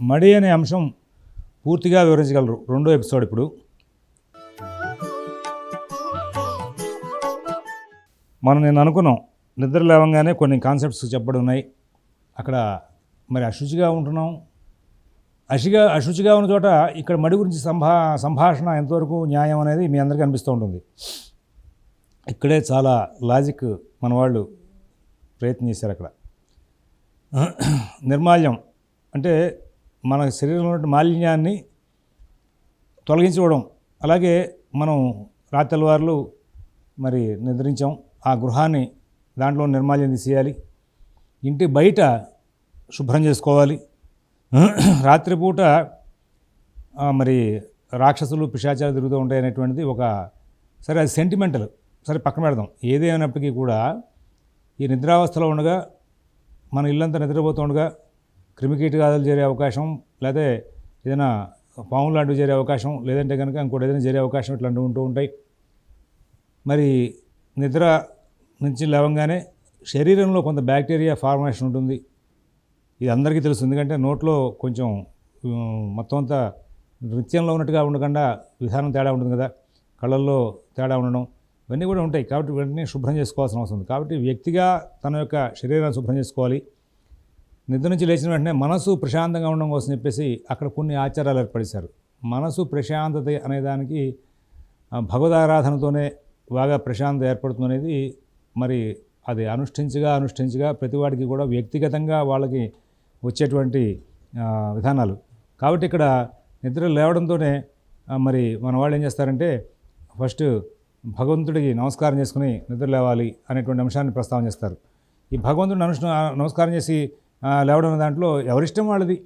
మడి అనే అంశం పూర్తిగా వివరించగలరు. రెండో ఎపిసోడ్ ఇప్పుడు. మనం నేను అనుకున్నాం నిద్ర లేవంగానే కొన్ని కాన్సెప్ట్స్ చెప్పడం ఉన్నాయి. అక్కడ మరి అశుచిగా ఉంటున్నాం. అశుచిగా అశుచిగా ఉన్న చోట ఇక్కడ మడి గురించి సంభా సంభాషణ ఎంతవరకు న్యాయం అనేది మీ అందరికీ అనిపిస్తూ ఉంటుంది. ఇక్కడే చాలా లాజిక్ మన వాళ్ళు ప్రయత్నం చేశారు అక్కడ. నిర్మాల్యం అంటే మన శరీరంలో ఉన్న మాలిన్యాన్ని తొలగించుకోవడం. అలాగే మనం రాత్రివారులు మరి నిద్రించాం. ఆ గృహాన్ని దాంట్లో నిర్మాల్యం తీసేయాలి. ఇంటి బయట శుభ్రం చేసుకోవాలి. రాత్రిపూట మరి రాక్షసులు పిశాచాలు తిరుగుతూ ఉంటాయి అనేటువంటిది ఒక సరే అది సెంటిమెంటల్ సరే పక్కన పెడదాం. ఏదేమైనప్పటికీ కూడా ఈ నిద్రావస్థలో ఉండగా మన ఇల్లంతా నిద్రపోతుండగా క్రిమికీటకాదులు చేరే అవకాశం లేదా ఏదైనా పాము లాంటివి చేరే అవకాశం లేదంటే కనుక ఇంకోటి ఏదైనా చేరే అవకాశం ఇట్లాంటివి ఉంటూ ఉంటాయి. మరి నిద్ర నుంచి లేవంగానే శరీరంలో కొంత బ్యాక్టీరియా ఫార్మేషన్ ఉంటుంది. ఇది అందరికీ తెలుసు. ఎందుకంటే నోట్లో కొంచెం మొత్తం అంతా నృత్యంలో ఉన్నట్టుగా ఉండకుండా విధానం తేడా ఉంటుంది కదా. కళ్ళల్లో తేడా ఉండడం ఇవన్నీ కూడా ఉంటాయి. కాబట్టి వెంటనే శుభ్రం చేసుకోవాల్సిన అవసరం ఉంది. కాబట్టి వ్యక్తిగా తన యొక్క శరీరాన్ని శుభ్రం చేసుకోవాలి. నిద్ర నుంచి లేచిన వెంటనే మనసు ప్రశాంతంగా ఉండడం కోసం చెప్పేసి అక్కడ కొన్ని ఆచారాలు ఏర్పడేశారు. మనసు ప్రశాంతత అనేదానికి భగవదారాధనతోనే బాగా ప్రశాంతత ఏర్పడుతుంది అనేది మరి అది అనుష్ఠించగా అనుష్ఠించగా ప్రతివాడికి కూడా వ్యక్తిగతంగా వాళ్ళకి వచ్చేటువంటి విధానాలు. కాబట్టి ఇక్కడ నిద్ర లేవడంతోనే మరి మన వాళ్ళు ఏం చేస్తారంటే ఫస్ట్ భగవంతుడికి నమస్కారం చేసుకుని నిద్ర లేవాలి అనేటువంటి అంశాన్ని ప్రస్తావన చేస్తారు. ఈ భగవంతుడిని అనుష్ఠ నమస్కారం చేసి లేవడం దాంట్లో ఎవరిష్టం వాళ్ళది?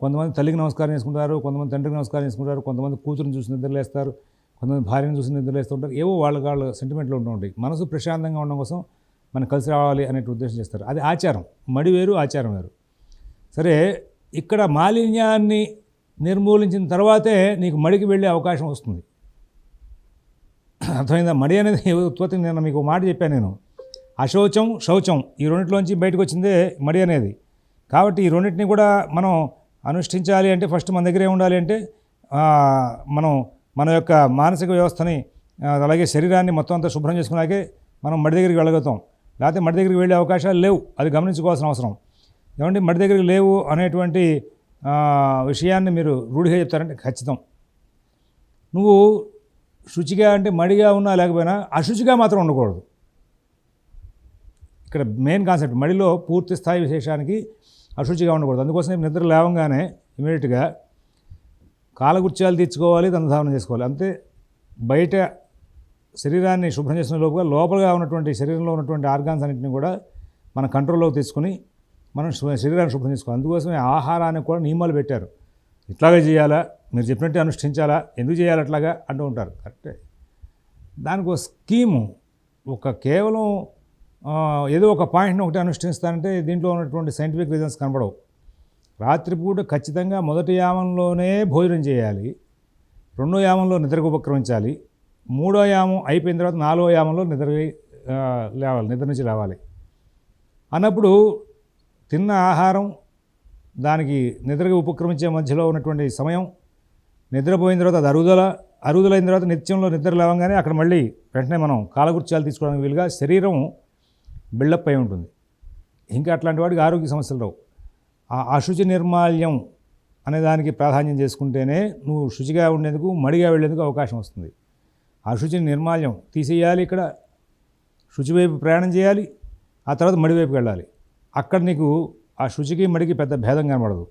కొంతమంది తల్లికి నమస్కారం చేసుకుంటారు కొంతమంది తండ్రికి నమస్కారం చేసుకుంటారు కొంతమంది కూతురుని చూసి నిద్రలేస్తారు కొంతమంది భార్యను చూసి నిద్రలేస్తుంటారు ఏవో వాళ్ళ వాళ్ళ సెంటిమెంట్లు ఉంటూ ఉంటాయి. మనసు ప్రశాంతంగా ఉండడం కోసం మనం కలిసి రావాలి అనే ఉద్దేశం చేస్తారు. అది ఆచారం. మడి వేరు ఆచారం వేరు. సరే ఇక్కడ మాలిన్యాన్ని నిర్మూలించిన తర్వాతే నీకు మడికి వెళ్ళే అవకాశం వస్తుంది. అర్థమైందా? మడి అనేది ఉత్పత్తి నేను మీకు మాట చెప్పాను నేను. అశౌచం శౌచం ఈ రెండింటిలోంచి బయటకు వచ్చిందే మడి అనేది. కాబట్టి ఈ రెండింటిని కూడా మనం అనుష్ఠించాలి అంటే ఫస్ట్ మన దగ్గరే ఉండాలి అంటే మనం మన యొక్క మానసిక వ్యవస్థని అలాగే శరీరాన్ని మొత్తం అంతా శుభ్రం చేసుకున్నాకే మనం మడి దగ్గరికి వెళ్ళగలుగుతాం. లేకపోతే మడి దగ్గరికి వెళ్ళే అవకాశాలు లేవు. అది గమనించుకోవాల్సిన అవసరం. ఏమంటే మడి దగ్గరికి లేవు అనేటువంటి విషయాన్ని మీరు రూఢిగా చెప్తారంటే ఖచ్చితం. నువ్వు శుచిగా అంటే మడిగా ఉన్నా లేకపోయినా అశుచిగా మాత్రం ఉండకూడదు. ఇక్కడ మెయిన్ కాన్సెప్ట్ మడిలో పూర్తి స్థాయి విశేషానికి అశుచిగా ఉండకూడదు. అందుకోసం నిద్ర లేవంగానే ఇమీడియట్గా కాలగుర్చాలు తీర్చుకోవాలి దంధావనం చేసుకోవాలి. అంతే బయట శరీరాన్ని శుభ్రం చేసిన లోపుగా లోపలగా ఉన్నటువంటి శరీరంలో ఉన్నటువంటి ఆర్గాన్స్ అన్నింటినీ కూడా మన కంట్రోల్లోకి తెచ్చుకొని మనం శరీరాన్ని శుభ్రం చేసుకోవాలి. అందుకోసమే ఆహారానికి కూడా నియమాలు పెట్టారు. ఇట్లాగే చేయాలా? మీరు చెప్పినట్టే అనుష్ఠించాలా? ఎందుకు చేయాలి అట్లాగా అంటూ ఉంటారు. కరెక్టే. దానికి ఒక స్కీము ఒక కేవలం ఏదో ఒక పాయింట్ని ఒకటి అనుష్ఠిస్తానంటే దీంట్లో ఉన్నటువంటి సైంటిఫిక్ రీజన్స్ కనబడవు. రాత్రిపూట ఖచ్చితంగా మొదటి యామంలోనే భోజనం చేయాలి రెండో యామంలో నిద్రకు ఉపక్రమించాలి మూడో యామం అయిపోయిన తర్వాత నాలుగో యామంలో నిద్ర లేవాలి నిద్ర నుంచి లేవాలి. అన్నప్పుడు తిన్న ఆహారం దానికి నిద్రకి ఉపక్రమించే మధ్యలో ఉన్నటువంటి సమయం నిద్రపోయిన తర్వాత అది అరుగుదల అరుగుదలైన తర్వాత నిత్యంలో నిద్ర లేవగానే అక్కడ మళ్ళీ వెంటనే మనం కాలకృత్యాలు తీసుకోవడానికి వీలుగా శరీరం బిల్డప్ అయి ఉంటుంది. ఇంకా అట్లాంటి వాడికి ఆరోగ్య సమస్యలు రావు. ఆ అశుచి నిర్మాల్యం అనే దానికి ప్రాధాన్యం చేసుకుంటేనే నువ్వు శుచిగా ఉండేందుకు మడిగా వెళ్ళేందుకు అవకాశం వస్తుంది. అశుచిని నిర్మాల్యం తీసేయాలి ఇక్కడ శుచి వైపు ప్రయాణం చేయాలి ఆ తర్వాత మడి వైపుకి వెళ్ళాలి. అక్కడ నీకు ఆ శుచికి మడికి పెద్ద భేదం కనబడదు.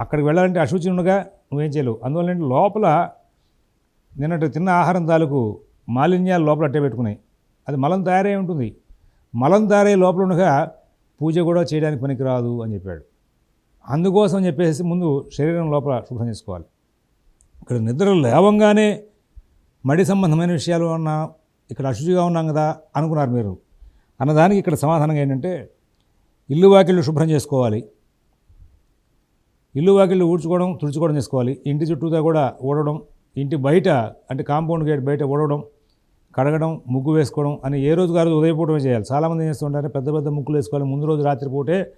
అక్కడికి వెళ్ళాలంటే అశుచి ఉండగా నువ్వేం చేయలేవు. అందువల్ల ఏంటి? లోపల నిన్నటి తిన్న ఆహారం తాలూకు మాలిన్యాలు లోపల అట్టే పెట్టుకున్నాయి. అది మలం తయారై ఉంటుంది. మలం దారే లోపల ఉండగా పూజ కూడా చేయడానికి పనికిరాదు అని చెప్పాడు. అందుకోసం చెప్పేసి ముందు శరీరం లోపల శుభ్రం చేసుకోవాలి. ఇక్కడ నిద్ర లేవంగానే మడి సంబంధమైన విషయాలు అన్నా ఇక్కడ అశుచిగా ఉన్నాం కదా అనుకున్నారు మీరు. అన్నదానికి ఇక్కడ సమాధానం ఏంటంటే ఇల్లు వాకిళ్ళు శుభ్రం చేసుకోవాలి. ఇల్లు వాకిళ్ళు ఊడ్చుకోవడం తుడుచుకోవడం చేసుకోవాలి. ఇంటి చుట్టూతా కూడా ఊడడం ఇంటి బయట అంటే కాంపౌండ్ గేట్ బయట ఊడవడం కడగడం ముగ్గు వేసుకోవడం అని ఏ రోజు కాదు ఉదయపూటమే చేయాలి. చాలామంది ఏం చేస్తుంటారు పెద్ద పెద్ద ముగ్గులు వేసుకోవాలి. ముందు రోజు రాత్రిపూటే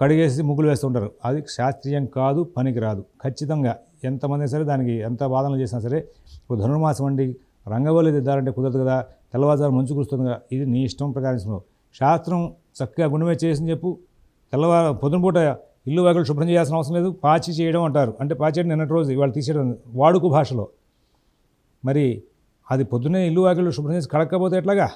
కడిగేసి ముగ్గులు వేస్తుంటారు అది శాస్త్రీయం కాదు పనికి రాదు ఖచ్చితంగా ఎంతమంది సరే దానికి ఎంత వాదనలు చేసినా సరే ఇప్పుడు ధనుర్మాసం అండి రంగవల్లి దిద్దారంటే కుదరదు కదా తెల్లవారుజారు మంచు కురుస్తుంది కదా ఇది నీ ఇష్టం ప్రకారం. శాస్త్రం చక్కగా గుణమే మీద చేసి చెప్పు. తెల్లవారు పొద్దునపూట ఇల్లు వాకిలు శుభ్రం చేయాల్సిన అవసరం లేదు. పాచి చేయడం అంటారు. అంటే పాచి నిన్నటి రోజు ఇవాళ తీసేయడం వాడుకు భాషలో. మరి అది పొద్దున్నే ఇల్లు వాకిళ్ళు శుభ్రం చేసి కడక్కపోతే ఎట్లాగా?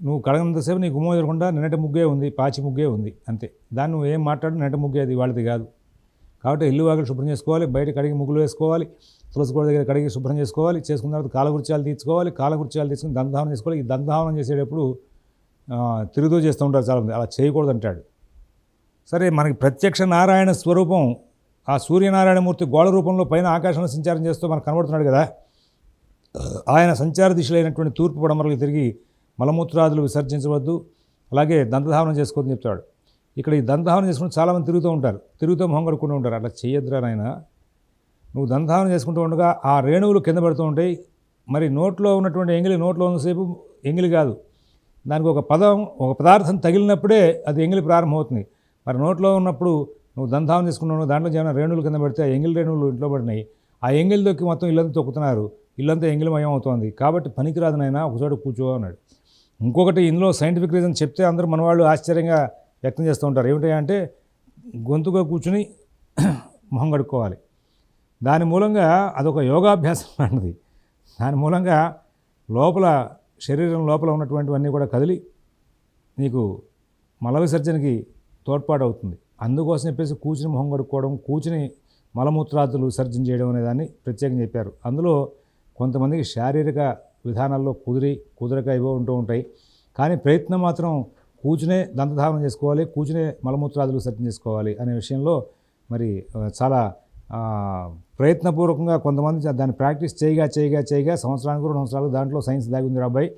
నువ్వు కడగనంతసేపు నీ గుమ్మ ఎదురకుండా నిన్నటి ముగ్గే ఉంది పాచి ముగ్గే ఉంది అంతే. దాన్ని నువ్వు ఏం మాట్లాడు నిన్నటి ముగ్గే అది వాళ్ళది కాదు. కాబట్టి ఇల్లు వాకిలు శుభ్రం చేసుకోవాలి బయట కడిగి ముగ్గులు వేసుకోవాలి తులసి కోట దగ్గర కడిగి శుభ్రం చేసుకోవాలి చేసుకున్న తర్వాత కాలకృత్యాలు తీసుకోవాలి కాలకృత్యాలు తీసుకుని దంతధావనం చేసుకోవాలి. ఈ దంతధావనం చేసేటప్పుడు తిరుగుతూ చేస్తూ ఉంటారు చాలామంది. అలా చేయకూడదు అంటాడు. సరే మనకి ప్రత్యక్ష నారాయణ స్వరూపం ఆ సూర్యనారాయణమూర్తి గోడ రూపంలో పైన ఆకాశంలో సంచారం చేస్తూ మనకు కనబడుతున్నాడు కదా? ఆయన సంచార దిశలైనటువంటి తూర్పు పడమరలకు తిరిగి మలమూత్రాదులు విసర్జించవద్దు. అలాగే దంతధావనం చేసుకోవద్దని చెప్తాడు. ఇక్కడ ఈ దంతధావనం చేసుకుని చాలామంది తిరుగుతూ ఉంటారు. తిరుగుతూ మొహం కడుక్కుంటూ ఉంటారు. అట్లా చేయొద్దురా నాయన. నువ్వు దంతధావనం చేసుకుంటూ ఉండగా ఆ రేణువులు కింద పడుతూ ఉంటాయి. మరి నోట్లో ఉన్నటువంటి ఎంగిలి నోట్లో ఉన్నసేపు ఎంగిలి కాదు. దానికి ఒక పదం ఒక పదార్థం తగిలినప్పుడే అది ఎంగిలి ప్రారంభమవుతుంది. మరి నోట్లో ఉన్నప్పుడు నువ్వు దంతావం తీసుకున్నావు దాంట్లో ఏమైనా రేణువులు కింద పడితే ఆ ఎంగిలి రేణువులు ఇంట్లో పడినాయి. ఆ ఎంగిలి దొక్కి మొత్తం ఇల్లంతా తొక్కుతున్నారు. ఇల్లంతా ఎంగిలిమయం అవుతోంది. కాబట్టి పనికిరాదునైనా ఒకచోట కూర్చో అన్నాడు. ఇంకొకటి ఇందులో సైంటిఫిక్ రీజన్ చెప్తే అందరూ మన వాళ్ళు ఆశ్చర్యంగా వ్యక్తం చేస్తూ ఉంటారు. ఏమిటంటే గొంతుగా కూర్చుని మొహం కడుక్కోవాలి. దాని మూలంగా అదొక యోగాభ్యాసం లాంటిది. దాని మూలంగా లోపల శరీరం లోపల ఉన్నటువంటివన్నీ కూడా కదిలి నీకు మల విసర్జనకి తోడ్పాటు అవుతుంది అందుకోసం చెప్పేసి కూర్చుని మొహం కడుక్కోవడం కూర్చుని మలమూత్రాదులు విసర్జన చేయడం అనే దాన్ని ప్రత్యేకంగా చెప్పారు. అందులో కొంతమందికి శారీరక విధానాల్లో కుదిరి కుదరక ఇవో ఉంటూ ఉంటాయి. కానీ ప్రయత్నం మాత్రం కూర్చునే దంతధావనం చేసుకోవాలి కూర్చునే మలమూత్రాదులు సత్యం చేసుకోవాలి అనే విషయంలో మరి చాలా ప్రయత్నపూర్వకంగా కొంతమంది దాన్ని ప్రాక్టీస్ చేయగా చేయగా చేయగా సంవత్సరానికి రెండు సంవత్సరాలు దాంట్లో సైన్స్ దాగి ఉంది అబ్బాయి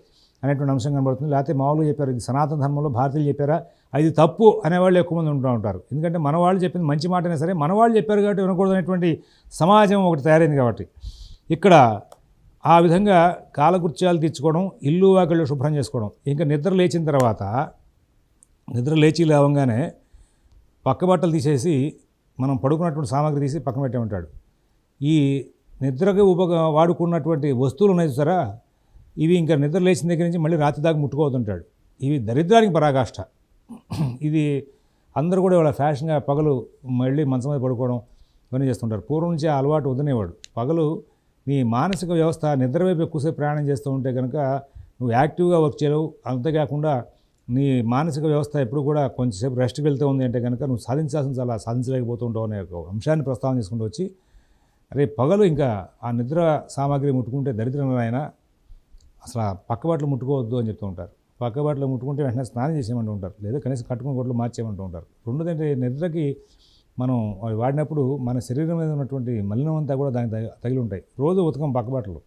అనేటువంటి అంశం కనబడుతుంది. లేకపోతే మామూలుగా చెప్పారు ఇది సనాతన ధర్మంలో భారతీయులు చెప్పారా? అది తప్పు అనేవాళ్ళు ఎక్కువ మంది ఉంటూ ఉంటారు. ఎందుకంటే మన వాళ్ళు చెప్పింది మంచి మాటనే సరే మన వాళ్ళు చెప్పారు కాబట్టి వినకూడదు అనేటువంటి సమాజం ఒకటి తయారైంది కాబట్టి. ఇక్కడ ఆ విధంగా కాలకృత్యాలు తీర్చుకోవడం ఇల్లు వాకిళ్ళు శుభ్రం చేసుకోవడం ఇంకా నిద్ర లేచిన తర్వాత నిద్ర లేచి లేవగానే పక్క బట్టలు తీసేసి మనం పడుకున్నటువంటి సామాగ్రి తీసి పక్కన పెట్టమంటాడు. ఈ నిద్రకి ఉప వాడుకున్నటువంటి వస్తువులు ఉన్నాయి చూసారా? ఇవి ఇంకా నిద్ర లేచిన దగ్గర నుంచి మళ్ళీ రాత్రి దాకా ముట్టుకోవద్దంటాడు. ఇవి దరిద్రానికి పరాకాష్ట. ఇది అందరూ కూడా వాళ్ళ ఫ్యాషన్గా పగలు మళ్ళీ మంచం మీద పడుకోవడం ఇవన్నీ చేస్తుంటారు. పూర్వం నుంచి అలవాటు వద్దనేవాడు పగలు నీ మానసిక వ్యవస్థ నిద్ర వైపు ఎక్కువసేపు ప్రయాణం చేస్తూ ఉంటే కనుక నువ్వు యాక్టివ్గా వర్క్ చేయలేవు. అంతేకాకుండా నీ మానసిక వ్యవస్థ ఎప్పుడు కూడా కొంచెంసేపు రెస్ట్కి వెళ్తూ ఉంది అంటే కనుక నువ్వు సాధించాల్సిన చాలా సాధించలేకపోతుంటావు అనే ఒక అంశాన్ని ప్రస్తావన చేసుకుంటూ వచ్చి అరే పగలు ఇంకా ఆ నిద్ర సామాగ్రి ముట్టుకుంటే దరిద్రం అసలు ఆ పక్కబాట్లు ముట్టుకోవద్దు అని చెప్తూ ఉంటారు. పక్కబాట్లు ముట్టుకుంటే వెంటనే స్నానం చేసేయమంటూ ఉంటారు. లేదా కనీసం కట్టుకుని బట్టలు మార్చేయమంటూ ఉంటారు. రెండోదంటే నిద్రకి మనం అవి వాడినప్పుడు మన శరీరం మీద ఉన్నటువంటి మలినం అంతా కూడా దానికి తగిలి ఉంటాయి. రోజు ఉతకం పక్కబాటలు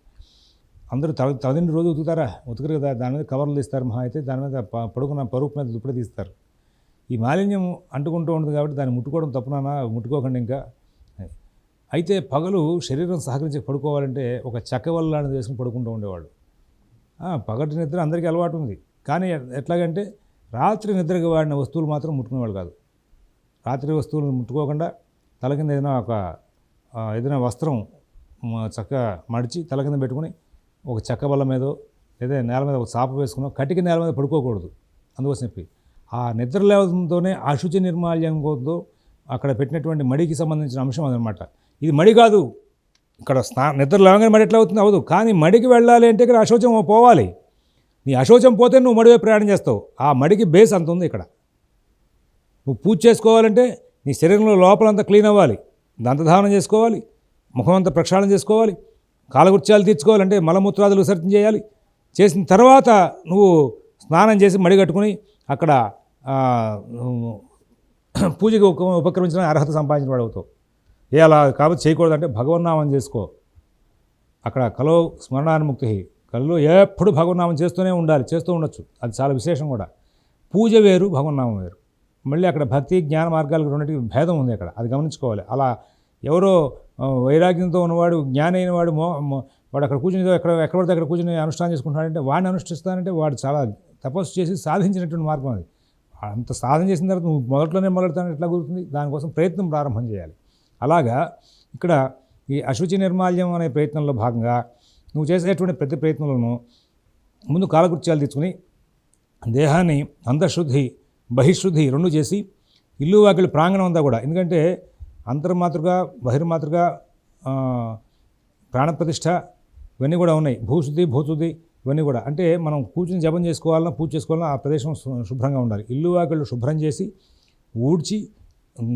అందరూ తల తలదిండి రోజు ఉతుకుతారా? ఉతకరు కదా దాని మీద కవర్లు తీస్తారు మహా అయితే దాని మీద పడుకున్న పరుపు మీద దుప్పటి తీస్తారు. ఈ మాలిన్యం అంటుకుంటూ ఉంటుంది కాబట్టి దాన్ని ముట్టుకోవడం తప్పునా ముట్టుకోకండి ఇంకా. అయితే పగలు శరీరం సహకరించి పడుకోవాలంటే ఒక చెక్క వల్ల లాంటిది వేసుకుని పడుకుంటూ ఉండేవాళ్ళు. పగటి నిద్ర అందరికీ అలవాటు ఉంది. కానీ ఎట్లాగంటే రాత్రి నిద్రకి వాడిన వస్తువులు మాత్రం ముట్టుకునేవాళ్ళు కాదు. రాత్రి వస్తువులు ముట్టుకోకుండా తల కింద ఏదైనా ఒక ఏదైనా వస్త్రం చక్కగా మడిచి తల కింద పెట్టుకుని ఒక చెక్క బల్ల మీద లేదా నేల మీద ఒక చాప వేసుకుని కటిక నేల మీద పడుకోకూడదు. అందుకోసం చెప్పి. ఆ నిద్ర లేవడంతోనే అశుచి నిర్మాల్యంతో అక్కడ పెట్టినటువంటి మడికి సంబంధించిన అంశం అదనమాట. ఇది మడి కాదు. ఇక్కడ స్నా నిద్ర లేవగానే మడి ఎట్లా అవుతుంది? అవదు కానీ మడికి వెళ్ళాలి అంటే ఇక్కడ అశోచం పోవాలి. నీ అశోచం పోతే నువ్వు మడివే ప్రయాణం చేస్తావు. ఆ మడికి బేస్ అంత ఉంది ఇక్కడ. నువ్వు పూజ చేసుకోవాలంటే నీ శరీరంలో లోపలంతా క్లీన్ అవ్వాలి. దంతధావనం చేసుకోవాలి. ముఖం అంతా ప్రక్షాళన చేసుకోవాలి. కాలకృత్యాలు తీర్చుకోవాలంటే మలమూత్రాదులు విసర్జన చేయాలి. చేసిన తర్వాత నువ్వు స్నానం చేసి మడిగట్టుకుని అక్కడ పూజకి ఉపక్రమించిన అర్హత సంపాదించిన వాడు అవుతావు ఏ అలా కాబట్టి చేయకూడదంటే భగవన్నామం చేసుకో. అక్కడ కలో స్మరణానుముక్తి కళ్ళు ఎప్పుడు భగవన్నామం చేస్తూనే ఉండాలి. చేస్తూ ఉండొచ్చు. అది చాలా విశేషం కూడా. పూజ వేరు భగవన్నామం వేరు. మళ్ళీ అక్కడ భక్తి జ్ఞాన మార్గాలకు రెండింటికి భేదం ఉంది అక్కడ. అది గమనించుకోవాలి. అలా ఎవరో వైరాగ్యంతో ఉన్నవాడు జ్ఞాని వాడు మో వాడు అక్కడ కూర్చుని ఎక్కడ ఎక్కడ పడితే అక్కడ కూర్చుని అనుష్ఠానం చేసుకుంటున్నాడంటే వాడిని అనుష్ఠిస్తానంటే వాడు చాలా తపస్సు చేసి సాధించినటువంటి మార్గం అది. అంత సాధన చేసిన తర్వాత నువ్వు మొదట్లోనే మొదలెడతాను ఎట్లా కుదురుతుంది? దానికోసం ప్రయత్నం ప్రారంభం చేయాలి. అలాగా ఇక్కడ ఈ అశుచి నిర్మాల్యం అనే ప్రయత్నంలో భాగంగా నువ్వు చేసేటువంటి ప్రతి ప్రయత్నంలోనూ ముందు కాలకృత్యాలు తెచ్చుకుని దేహాన్ని అంతఃశుద్ధి బహిశుద్ధి రెండు చేసి ఇల్లు వాకిలి ప్రాంగణం అంతా కూడా. ఎందుకంటే అంతర్మాతృగా బహిర్మాతృగా ప్రాణప్రతిష్ఠ ఇవన్నీ కూడా ఉన్నాయి. భూశుద్ధి భూశుద్ధి ఇవన్నీ కూడా. అంటే మనం కూర్చుని జపం చేసుకోవాలన్నా పూజ చేసుకోవాలన్నా ఆ ప్రదేశం శు- శుభ్రంగా ఉండాలి. ఇల్లు వాకిళ్ళు శుభ్రం చేసి ఊడ్చి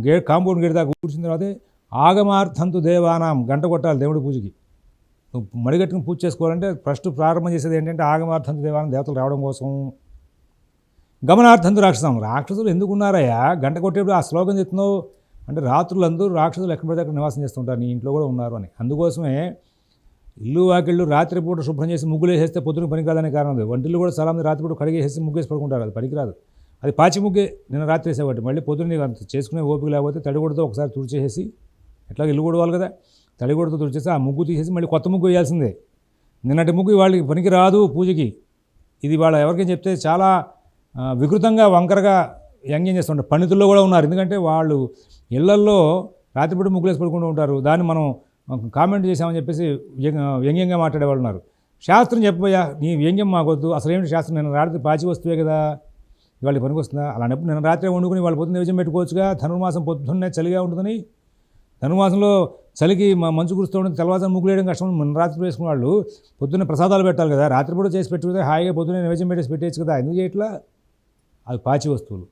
గే కాంపౌండ్ గేట్ దాకా ఊడ్చిన తర్వాతే ఆగమార్థంతు దేవానాం గంట కొట్టాలి దేవుడి పూజకి. నువ్వు మడిగట్టుకుని పూజ చేసుకోవాలంటే ఫస్ట్ ప్రారంభం చేసేది ఏంటంటే ఆగమార్థంతు దేవానం దేవతలు రావడం కోసం గమనార్థంతో రాక్షసం రాక్షసులు ఎందుకు ఉన్నారయ్యా గంట కొట్టేప్పుడు ఆ శ్లోకం చెప్తున్నావు? అంటే రాత్రులందరూ రాక్షసులు ఎక్కడ పడితే అక్కడ నివాసం చేస్తుంటారు. నీ ఇంట్లో కూడా ఉన్నారు అని. అందుకోసమే ఇల్లు వాకిళ్ళు రాత్రిపూట శుభ్రం చేసి ముగ్గులు వేసేస్తే పొద్దున పనికిరాదనే కారణం వంటిల్లు కూడా చాలా మంది రాత్రిపూట కడిగేసేసి ముగ్గేసి పడుకుంటారు. అది పనికిరాదు. అది పాచి ముగ్గే నిన్న రాత్రి వేసేవాటి మళ్ళీ పొద్దున్న అంత చేసుకునే ఓపిక లేకపోతే తడిగొడతో ఒకసారి తుడిచేసేసి ఎట్లా ఇల్లు కూడవాలి కదా. తడిగొడతో తుడిచేసి ఆ ముగ్గు తీసేసి మళ్ళీ కొత్త ముగ్గు వేయాల్సిందే. నిన్నటి ముగ్గు వాళ్ళకి పనికి రాదు పూజకి. ఇది వాళ్ళ ఎవరికైనా చెప్తే చాలా వికృతంగా వంకరగా వ్యంగ్యం చేస్తుంటారు పండితుల్లో కూడా ఉన్నారు. ఎందుకంటే వాళ్ళు ఇళ్ళల్లో రాత్రిపూట ముగ్గులేసి పడుకుంటూ ఉంటారు. దాన్ని మనం కామెంట్ చేసామని చెప్పేసి వ్యంగ్యంగా మాట్లాడే వాళ్ళు ఉన్నారు. శాస్త్రం చెప్పబోయా నీ వ్యంగ్యం మాకొద్దు. అసలు ఏమిటి శాస్త్రం? నేను రాత్రి పాచి వస్తువే కదా. ఇవాళ పనికి వస్తుందా? అలాంటప్పుడు నేను రాత్రి వండుకుని వాళ్ళు పొద్దున్న నిజం పెట్టుకోవచ్చుగా. ధనుర్మాసం పొద్దున్నే చలిగా ఉంటుందని. ధనుర్మాసంలో చలికి మా మంచు కురుస్తూ ఉంటుంది ముగ్గులేయడం కష్టం. మన రాత్రి వేసుకున్న వాళ్ళు పొద్దున్న ప్రసాదాలు పెట్టాలి కదా. రాత్రిపూట చేసి పెట్టుకుంటే హాయిగా పొద్దున్నే నివేద్యం పెట్టేసి పెట్టేయచ్చు కదా. ఎందుకు చేయట్లా? అవి పాచి వస్తువులు.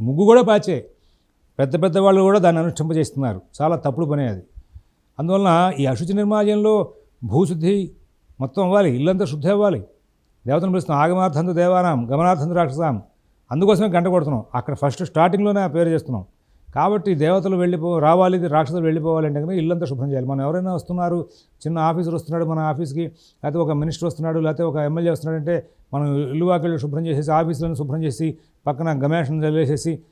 ఈ ముగ్గు కూడా పాచే. పెద్ద పెద్ద వాళ్ళు కూడా దాన్ని అనుష్ఠింపజేస్తున్నారు. చాలా తప్పుడు పనే అది. అందువలన ఈ అశుచి నిర్మాజంలో భూశుద్ధి మొత్తం అవ్వాలి. ఇల్లంతా శుద్ధి అవ్వాలి. దేవతను పిలుస్తున్నాం ఆగమార్థంతో దేవానాం గమనార్థంతో రాక్షసాం. అందుకోసమే గంట కొడుతున్నాం. అక్కడ ఫస్ట్ స్టార్టింగ్లోనే ఆ పేరు చేస్తున్నాం. కాబట్టి దేవతలు వెళ్ళిపో రావాలి రాక్షసులు వెళ్ళిపోవాలి అంటే కనుక ఇల్లంతా శుభ్రం చేయాలి. మనం ఎవరైనా వస్తున్నారు చిన్న ఆఫీసర్ వస్తున్నాడు మన ఆఫీస్కి లేకపోతే ఒక మినిస్టర్ వస్తున్నాడు లేకపోతే ఒక ఎమ్మెల్యే వస్తున్నాడు అంటే మనం ఇల్లు వాకిళ్ళు శుభ్రం చేసేసి ఆఫీసులను శుభ్రం చేసి పక్కన గమేషన్ చదివేసేసి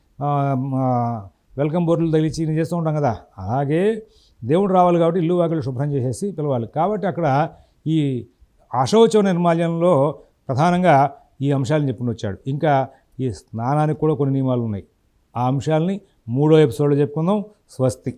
వెల్కమ్ బోర్డులు తగిలిచి నేను చేస్తూ ఉంటాం కదా. అలాగే దేవుడు రావాలి కాబట్టి ఇల్లు వాకిళ్ళు శుభ్రం చేసేసి పిలవాలి. కాబట్టి అక్కడ ఈ అశౌచ నిర్మాల్యంలో ప్రధానంగా ఈ అంశాలను చెప్పుకుని వచ్చాడు. ఇంకా ఈ స్నానానికి కూడా కొన్ని నియమాలు ఉన్నాయి. ఆ అంశాలని మూడో ఎపిసోడ్లో చెప్పుకుందాం. స్వస్తి.